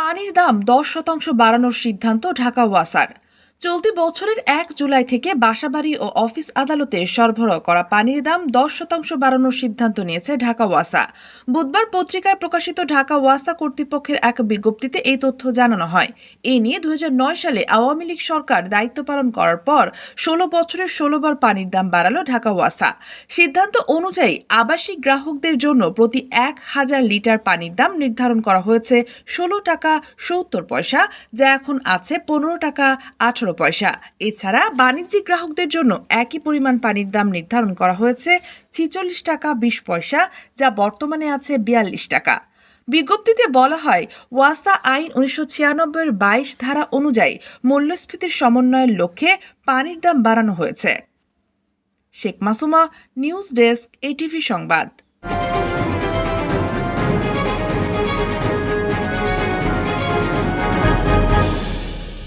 পানির দাম দশ শতাংশ বাড়ানোর সিদ্ধান্ত ঢাকা ওয়াসার। চলতি বছরের এক জুলাই থেকে বাসাবাড়ি ও অফিস আদালতে সরবরাহ করা পানির দাম দশ শতাংশ বাড়ানোর সিদ্ধান্ত নিয়েছে ঢাকা ওয়াসা। বুধবার পত্রিকায় প্রকাশিত ঢাকা ওয়াসা কর্তৃপক্ষের এক বিজ্ঞপ্তিতে এই তথ্য জানানো হয়। এ নিয়ে দু হাজার নয় সালে আওয়ামী লীগ সরকার দায়িত্ব পালন করার পর ষোলো বছরের ষোলোবার পানির দাম বাড়ালো ঢাকা ওয়াসা। সিদ্ধান্ত অনুযায়ী আবাসিক গ্রাহকদের জন্য প্রতি এক হাজার লিটার পানির দাম নির্ধারণ করা হয়েছে ষোলো টাকা সত্তর পয়সা, যা এখন আছে পনেরো টাকা আঠারো পয়সা। এছাড়া বাণিজ্যিক গ্রাহকদের জন্য একই পরিমাণ পানির দাম নির্ধারণ করা হয়েছে ছিচল্লিশ টাকা বিশ পয়সা, যা বর্তমানে আছে বিয়াল্লিশ টাকা। বিজ্ঞপ্তিতে বলা হয়, ওয়াসা আইন উনিশশো ছিয়ানব্বইয়ের বাইশ ধারা অনুযায়ী মূল্যস্ফীতির সমন্বয়ের লক্ষ্যে পানির দাম বাড়ানো হয়েছে। Sheikh Masuma, news desk, ATV সংবাদ।